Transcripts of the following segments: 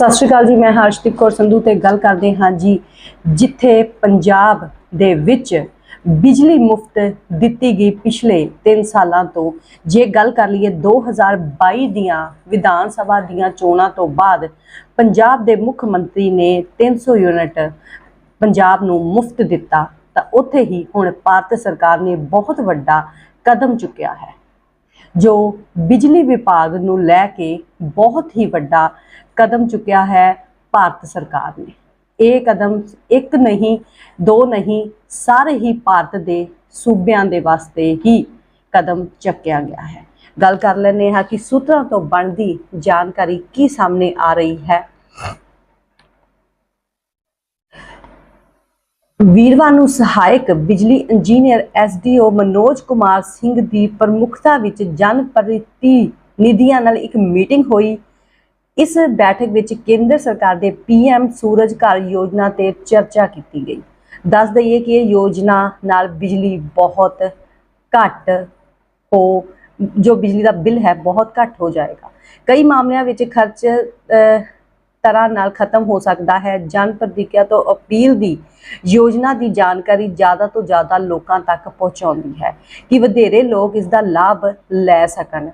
ਸਤਿ ਸ਼੍ਰੀ ਅਕਾਲ ਜੀ, ਮੈਂ ਹਰਸ਼ਦੀਪ ਕੌਰ ਸੰਧੂ ਤੇ ਗੱਲ ਕਰਦੇ ਹਾਂ ਜੀ, ਜਿੱਥੇ ਪੰਜਾਬ ਦੇ ਵਿੱਚ ਬਿਜਲੀ ਮੁਫਤ ਦਿੱਤੀ ਗਈ ਪਿਛਲੇ 3 ਸਾਲਾਂ ਤੋਂ। ਜੇ ਗੱਲ ਕਰ ਲਈਏ 2022 ਦੀਆਂ ਵਿਧਾਨ ਸਭਾ ਦੀਆਂ ਚੋਣਾਂ ਤੋਂ ਬਾਅਦ, ਪੰਜਾਬ ਦੇ ਮੁੱਖ ਮੰਤਰੀ ਨੇ 300 ਯੂਨਿਟ ਪੰਜਾਬ ਨੂੰ ਮੁਫਤ ਦਿੱਤਾ, ਤਾਂ ਉੱਥੇ ਹੀ ਹੁਣ ਭਾਰਤ ਸਰਕਾਰ ਨੇ ਬਹੁਤ ਵੱਡਾ ਕਦਮ ਚੁੱਕਿਆ ਹੈ, ਜੋ ਬਿਜਲੀ ਵਿਭਾਗ ਨੂੰ ਲੈ ਕੇ ਬਹੁਤ ਹੀ ਵੱਡਾ ਕਦਮ ਚੁੱਕਿਆ ਹੈ ਭਾਰਤ ਸਰਕਾਰ ਨੇ। ਇਹ ਕਦਮ ਇੱਕ ਨਹੀਂ, ਦੋ ਨਹੀਂ, ਸਾਰੇ ਹੀ ਭਾਰਤ ਦੇ ਸੂਬਿਆਂ ਦੇ ਵਾਸਤੇ ਹੀ ਕਦਮ ਚੱਕਿਆ ਗਿਆ ਹੈ। ਗੱਲ ਕਰ ਲੈਂਦੇ ਹਾਂ ਕਿ ਸੂਤਰਾਂ ਤੋਂ ਬਣਦੀ ਜਾਣਕਾਰੀ ਕੀ ਸਾਹਮਣੇ ਆ ਰਹੀ ਹੈ। ਵੀਰਵਾਰ ਨੂੰ ਸਹਾਇਕ ਬਿਜਲੀ ਇੰਜੀਨੀਅਰ ਐਸਡੀਓ ਮਨੋਜ ਕੁਮਾਰ ਸਿੰਘ ਦੀ ਪ੍ਰਮੁੱਖਤਾ ਵਿੱਚ ਜਨ ਪ੍ਰਤੀਨਿਧੀਆਂ ਨਾਲ ਇੱਕ ਮੀਟਿੰਗ ਹੋਈ। ਇਸ ਬੈਠਕ ਵਿੱਚ ਕੇਂਦਰ ਸਰਕਾਰ ਦੇ ਪੀਐਮ ਸੂਰਜ ਘਰ ਯੋਜਨਾ ਤੇ ਚਰਚਾ ਕੀਤੀ ਗਈ। ਦੱਸ ਦਈਏ ਕਿ ਇਹ ਯੋਜਨਾ ਨਾਲ ਬਿਜਲੀ ਬਹੁਤ ਘੱਟ ਹੋ, ਜੋ ਬਿਜਲੀ ਦਾ ਬਿੱਲ ਹੈ, ਬਹੁਤ ਘੱਟ ਹੋ ਜਾਏਗਾ। ਕਈ ਮਾਮਲਿਆਂ ਵਿੱਚ ਖਰਚ ਤਰ੍ਹਾਂ ਨਾਲ ਖਤਮ ਹੋ ਸਕਦਾ ਹੈ। ਜਨ ਪ੍ਰਤੀਕਿਆ ਤੋਂ ਅਪੀਲ ਦੀ ਯੋਜਨਾ ਦੀ ਜਾਣਕਾਰੀ ਜ਼ਿਆਦਾ ਤੋਂ ਜ਼ਿਆਦਾ ਲੋਕਾਂ ਤੱਕ ਪਹੁੰਚਾਉਂਦੀ ਹੈ ਕਿ ਵਧੇਰੇ ਲੋਕ ਇਸ ਦਾ ਲਾਭ ਲੈ ਸਕਣ।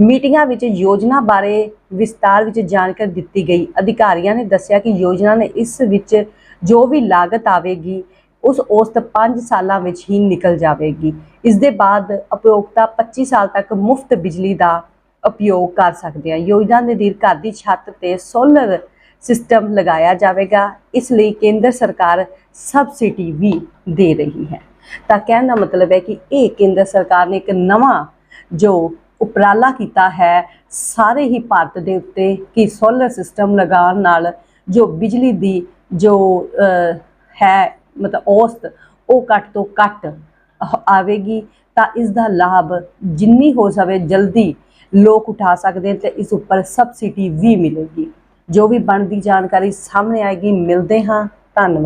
ਮੀਟਿੰਗਾਂ ਵਿੱਚ ਯੋਜਨਾ ਬਾਰੇ ਵਿਸਤਾਰ ਵਿੱਚ ਜਾਣਕਾਰੀ ਦਿੱਤੀ ਗਈ। ਅਧਿਕਾਰੀਆਂ ਨੇ ਦੱਸਿਆ ਕਿ ਯੋਜਨਾ ਨੇ ਇਸ ਵਿੱਚ ਜੋ ਵੀ ਲਾਗਤ ਆਵੇਗੀ, ਉਸ ਔਸਤ 5 ਸਾਲਾਂ ਵਿੱਚ ਹੀ ਨਿਕਲ ਜਾਵੇਗੀ। ਇਸ ਦੇ ਬਾਅਦ ਉਪਯੋਗਤਾ 25 ਸਾਲ ਤੱਕ ਮੁਫਤ ਬਿਜਲੀ ਦਾ ਉਪਯੋਗ ਕਰ ਸਕਦੇ ਹਾਂ। ਯੋਜਨਾ ਦੇ ਅਧੀਨ ਘਰ ਦੀ ਛੱਤ ਤੇ ਸੋਲਰ ਸਿਸਟਮ ਲਗਾਇਆ ਜਾਵੇਗਾ। ਇਸ ਲਈ ਕੇਂਦਰ ਸਰਕਾਰ ਸਬਸਿਡੀ ਵੀ ਦੇ ਰਹੀ ਹੈ। ਤਾਂ ਕਹਿਣ ਦਾ ਮਤਲਬ ਹੈ ਕਿ ਇਹ ਕੇਂਦਰ ਸਰਕਾਰ ਨੇ ਇੱਕ ਨਵਾਂ ਜੋ ਉਪਰਾਲਾ ਕੀਤਾ ਹੈ, ਸਾਰੇ ਹੀ ਭਾਰਤ ਦੇ ਉੱਤੇ ਕਿ ਸੋਲਰ ਸਿਸਟਮ ਲਗਾਉਣ ਨਾਲ ਜੋ ਬਿਜਲੀ ਦੀ ਜੋ ਹੈ, ਮਤਲਬ ਔਸਤ, ਉਹ ਘੱਟ ਤੋਂ ਘੱਟ ਆਵੇਗੀ। ਤਾਂ ਇਸ ਦਾ ਲਾਭ ਜਿੰਨੀ ਹੋ ਸਕੇ ਜਲਦੀ ਲੋਕ ਉਠਾ ਸਕਦੇ ਹਨ ਤੇ ਇਸ ਉੱਪਰ ਸਬਸਿਡੀ ਵੀ ਮਿਲੇਗੀ। ਜੋ ਵੀ ਬਣਦੀ ਜਾਣਕਾਰੀ ਸਾਹਮਣੇ ਆਏਗੀ, ਮਿਲਦੇ ਹਾਂ। ਧੰਨਵਾਦ।